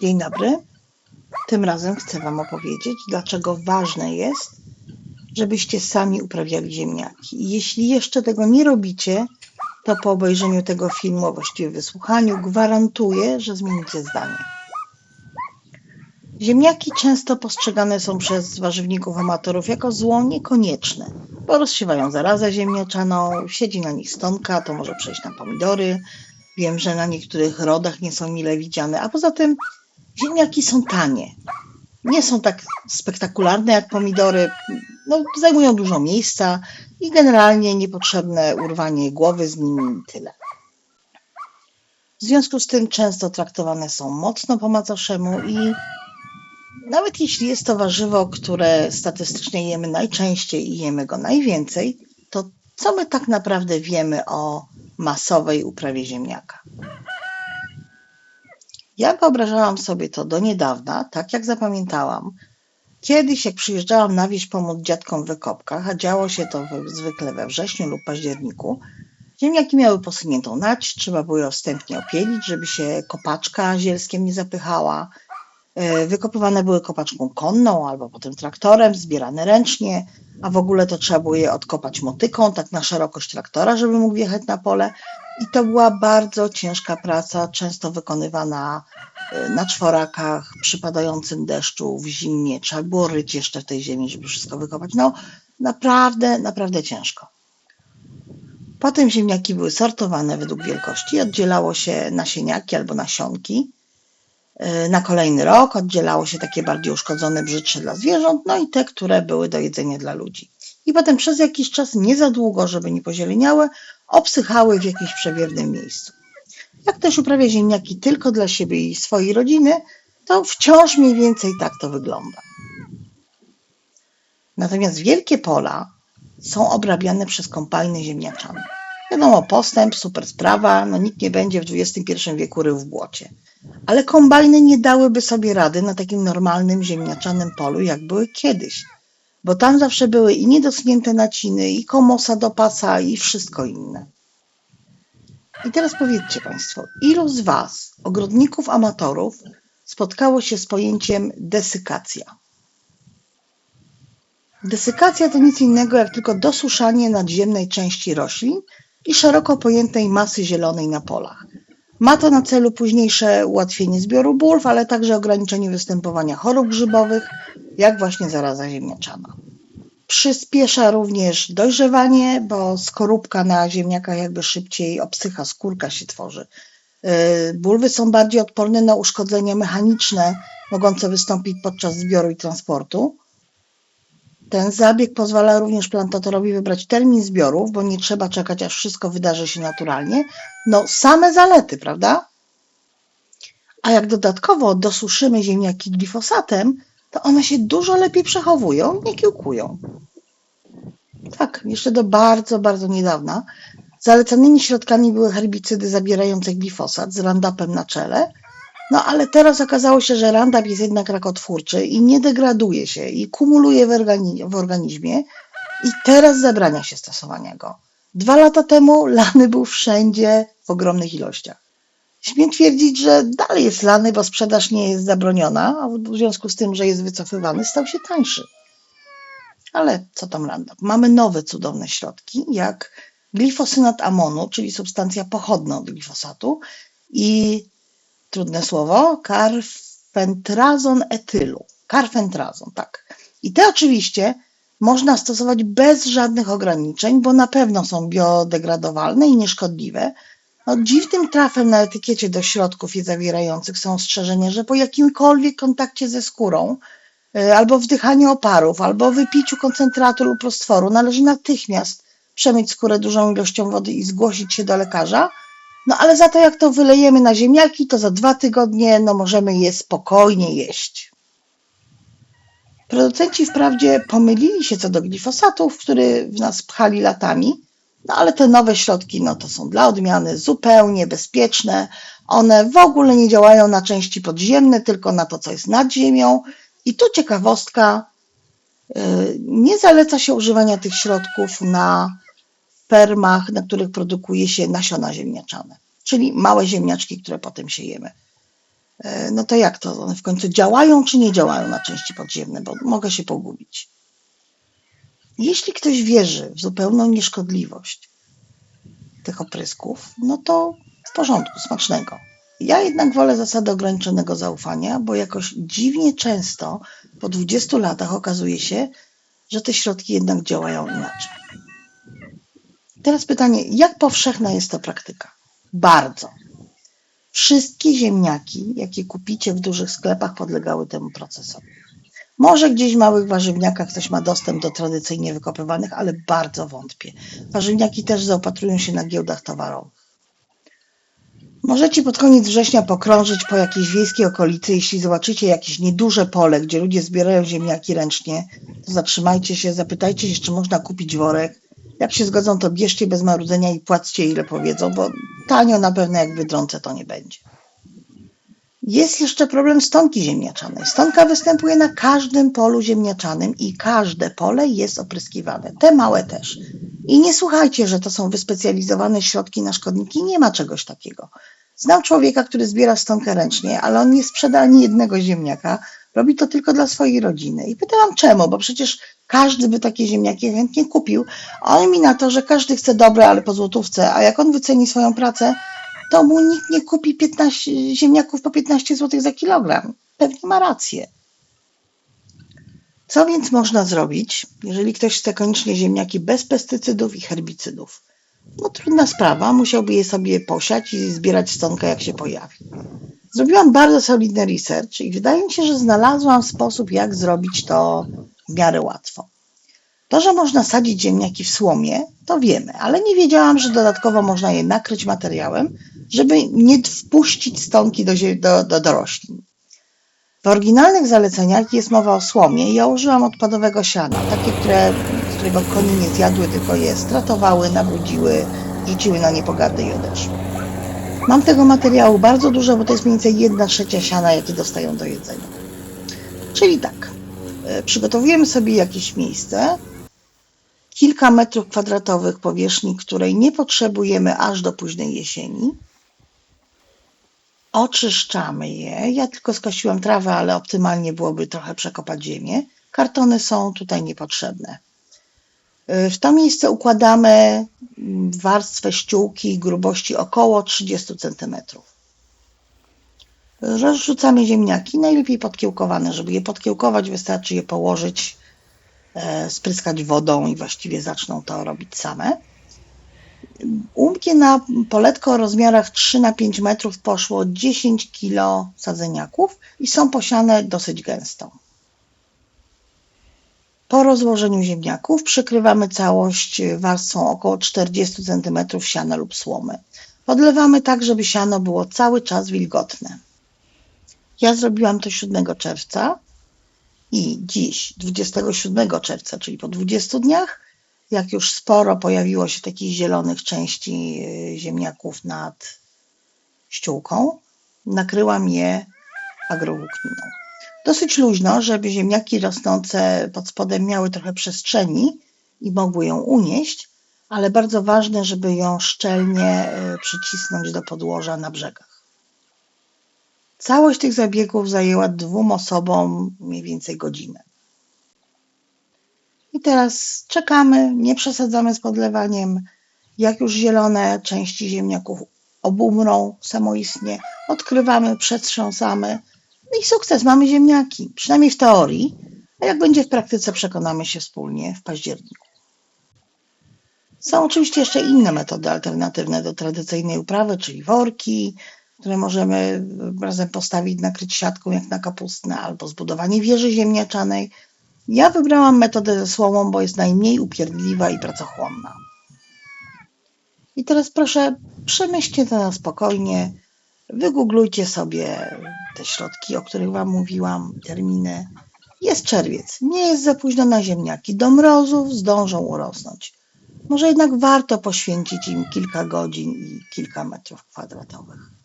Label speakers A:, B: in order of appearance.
A: Dzień dobry. Tym razem chcę Wam opowiedzieć, dlaczego ważne jest, żebyście sami uprawiali ziemniaki. Jeśli jeszcze tego nie robicie, to po obejrzeniu tego filmu, a właściwie wysłuchaniu, gwarantuję, że zmienicie zdanie. Ziemniaki często postrzegane są przez warzywników amatorów jako zło niekonieczne, bo rozsiewają zarazę ziemniaczaną, siedzi na nich stonka, to może przejść na pomidory. Wiem, że na niektórych rodach nie są mile widziane, a poza tym ziemniaki są tanie. Nie są tak spektakularne jak pomidory, no, zajmują dużo miejsca i generalnie niepotrzebne urwanie głowy z nimi tyle. W związku z tym często traktowane są mocno po macoszemu i nawet jeśli jest to warzywo, które statystycznie jemy najczęściej i jemy go najwięcej, to co my tak naprawdę wiemy o masowej uprawie ziemniaka? Ja wyobrażałam sobie to do niedawna, tak jak zapamiętałam. Kiedyś, jak przyjeżdżałam na wieś pomóc dziadkom w wykopkach, a działo się to zwykle we wrześniu lub październiku, ziemniaki miały posuniętą nać, trzeba było je wstępnie opielić, żeby się kopaczka zielskiem nie zapychała. E, Wykopywane były kopaczką konną albo potem traktorem, zbierane ręcznie, a w ogóle to trzeba było je odkopać motyką, tak na szerokość traktora, żeby mógł wjechać na pole. I to była bardzo ciężka praca, często wykonywana e, na czworakach, przy padającym deszczu, w zimnie. Trzeba było ryć jeszcze w tej ziemi, żeby wszystko wykopać. No, naprawdę, naprawdę ciężko. Potem ziemniaki były sortowane według wielkości. Oddzielało się nasieniaki albo nasionki. E, Na kolejny rok oddzielało się takie bardziej uszkodzone, brzydsze dla zwierząt, no i te, które były do jedzenia dla ludzi. I potem przez jakiś czas, nie za długo, żeby nie pozieleniały, obsychały w jakimś przewiewnym miejscu. Jak ktoś uprawia ziemniaki tylko dla siebie i swojej rodziny, to wciąż mniej więcej tak to wygląda. Natomiast wielkie pola są obrabiane przez kombajny ziemniaczane. Wiadomo, postęp, super sprawa, no nikt nie będzie w XXI wieku rył w błocie. Ale kombajny nie dałyby sobie rady na takim normalnym ziemniaczanym polu, jak były kiedyś. Bo tam zawsze były i niedosunięte naciny, i komosa do pasa, i wszystko inne. I teraz powiedzcie Państwo, ilu z Was, ogrodników amatorów, spotkało się z pojęciem desykacja? Desykacja to nic innego jak tylko dosuszanie nadziemnej części roślin i szeroko pojętej masy zielonej na polach. Ma to na celu późniejsze ułatwienie zbioru bulw, ale także ograniczenie występowania chorób grzybowych, jak właśnie zaraza ziemniaczana. Przyspiesza również dojrzewanie, bo skorupka na ziemniakach jakby szybciej obsycha, skórka się tworzy. Yy, Bulwy są bardziej odporne na uszkodzenia mechaniczne, mogące wystąpić podczas zbioru i transportu. Ten zabieg pozwala również plantatorowi wybrać termin zbiorów, bo nie trzeba czekać, aż wszystko wydarzy się naturalnie. No, same zalety, prawda? A jak dodatkowo dosuszymy ziemniaki glifosatem, to one się dużo lepiej przechowują, nie kiełkują. Tak, jeszcze do bardzo, bardzo niedawna zalecanymi środkami były herbicydy zabierające glifosat z Roundupem na czele, no ale teraz okazało się, że Roundup jest jednak rakotwórczy i nie degraduje się i kumuluje w, organi- w organizmie i teraz zabrania się stosowania go. Dwa lata temu lany był wszędzie w ogromnych ilościach. Śmiem twierdzić, że dalej jest lany, bo sprzedaż nie jest zabroniona, a w związku z tym, że jest wycofywany, stał się tańszy. Ale co tam Roundup? Mamy nowe cudowne środki, jak glifosynat amonu, czyli substancja pochodna od glifosatu i trudne słowo, karfentrazon etylu. Karfentrazon, tak. I te oczywiście można stosować bez żadnych ograniczeń, bo na pewno są biodegradowalne i nieszkodliwe. No, dziwnym trafem na etykiecie do środków je zawierających są ostrzeżenia, że po jakimkolwiek kontakcie ze skórą, y, albo wdychaniu oparów, albo wypiciu koncentratu lub roztworu należy natychmiast przemyć skórę dużą ilością wody i zgłosić się do lekarza. No ale za to jak to wylejemy na ziemniaki, to za dwa tygodnie no, możemy je spokojnie jeść. Producenci wprawdzie pomylili się co do glifosatów, który w nas pchali latami, no ale te nowe środki no, to są dla odmiany zupełnie bezpieczne. One w ogóle nie działają na części podziemne, tylko na to, co jest nad ziemią. I tu ciekawostka, yy, nie zaleca się używania tych środków na fermach, na których produkuje się nasiona ziemniaczane, czyli małe ziemniaczki, które potem siejemy. E, No to jak to? One w końcu działają czy nie działają na części podziemne? Bo mogę się pogubić. Jeśli ktoś wierzy w zupełną nieszkodliwość tych oprysków, no to w porządku, smacznego. Ja jednak wolę zasadę ograniczonego zaufania, bo jakoś dziwnie często po 20 latach okazuje się, że te środki jednak działają inaczej. Teraz pytanie, jak powszechna jest to praktyka? Bardzo. Wszystkie ziemniaki, jakie kupicie w dużych sklepach, podlegały temu procesowi. Może gdzieś w małych warzywniakach ktoś ma dostęp do tradycyjnie wykopywanych, ale bardzo wątpię. Warzywniaki też zaopatrują się na giełdach towarowych. Możecie pod koniec września pokrążyć po jakiejś wiejskiej okolicy. Jeśli zobaczycie jakieś nieduże pole, gdzie ludzie zbierają ziemniaki ręcznie, to zatrzymajcie się, zapytajcie się, czy można kupić worek. Jak się zgodzą, to bierzcie bez marudzenia i płaccie ile powiedzą, bo tanio na pewno jak wydrącę to nie będzie. Jest jeszcze problem stonki ziemniaczanej. Stonka występuje na każdym polu ziemniaczanym i każde pole jest opryskiwane. Te małe też. I nie słuchajcie, że to są wyspecjalizowane środki na szkodniki. Nie ma czegoś takiego. Znam człowieka, który zbiera stonkę ręcznie, ale on nie sprzeda ani jednego ziemniaka. Robi to tylko dla swojej rodziny. I pytałam czemu, bo przecież każdy by takie ziemniaki chętnie kupił. A on mi na to, że każdy chce dobre, ale po złotówce. A jak on wyceni swoją pracę, to mu nikt nie kupi 15 ziemniaków po 15 zł za kilogram. Pewnie ma rację. Co więc można zrobić, jeżeli ktoś chce koniecznie ziemniaki bez pestycydów i herbicydów? No trudna sprawa, musiałby je sobie posiać i zbierać stonkę jak się pojawi. Zrobiłam bardzo solidny research i wydaje mi się, że znalazłam sposób, jak zrobić to w miarę łatwo. To, że można sadzić ziemniaki w słomie, to wiemy, ale nie wiedziałam, że dodatkowo można je nakryć materiałem, żeby nie wpuścić stonki do, do, do, do roślin. W oryginalnych zaleceniach jest mowa o słomie i ja użyłam odpadowego siana, takie, które, którego konie nie zjadły, tylko je stratowały, nabrudziły, rzuciły na nie pogardę i odeszły. Mam tego materiału bardzo dużo, bo to jest mniej więcej jedna trzecia siana, jakie dostają do jedzenia. Czyli tak, e, przygotowujemy sobie jakieś miejsce, kilka metrów kwadratowych powierzchni, której nie potrzebujemy aż do późnej jesieni. Oczyszczamy je. Ja tylko skosiłam trawę, ale optymalnie byłoby trochę przekopać ziemię. Kartony są tutaj niepotrzebne. Y, W to miejsce układamy warstwę ściółki grubości około 30 cm. Rozrzucamy ziemniaki, najlepiej podkiełkowane. Żeby je podkiełkować, wystarczy je położyć, e, spryskać wodą i właściwie zaczną to robić same. U mnie na poletko o rozmiarach 3 na 5 metrów poszło 10 kg sadzeniaków i są posiane dosyć gęsto. Po rozłożeniu ziemniaków przykrywamy całość warstwą około 40 cm siana lub słomy. Podlewamy tak, żeby siano było cały czas wilgotne. Ja zrobiłam to 7 czerwca i dziś, 27 czerwca, czyli po 20 dniach, jak już sporo pojawiło się takich zielonych części y, ziemniaków nad ściółką, nakryłam je agrowłókniną. Dosyć luźno, żeby ziemniaki rosnące pod spodem miały trochę przestrzeni i mogły ją unieść, ale bardzo ważne, żeby ją szczelnie y, przycisnąć do podłoża na brzegach. Całość tych zabiegów zajęła dwóm osobom mniej więcej godzinę. I teraz czekamy, nie przesadzamy z podlewaniem. Jak już zielone części ziemniaków obumrą samoistnie, odkrywamy, przetrząsamy. No i sukces, mamy ziemniaki, przynajmniej w teorii. A jak będzie w praktyce, przekonamy się wspólnie w październiku. Są oczywiście jeszcze inne metody alternatywne do tradycyjnej uprawy, czyli worki, które możemy razem postawić, nakryć siatką jak na kapustę, albo zbudowanie wieży ziemniaczanej. Ja wybrałam metodę ze słomą, bo jest najmniej upierdliwa i pracochłonna. I teraz proszę, przemyślcie to na spokojnie. Wygooglujcie sobie te środki, o których Wam mówiłam, terminy. Jest czerwiec, nie jest za późno na ziemniaki. Do mrozów zdążą urosnąć. Może jednak warto poświęcić im kilka godzin i kilka metrów kwadratowych.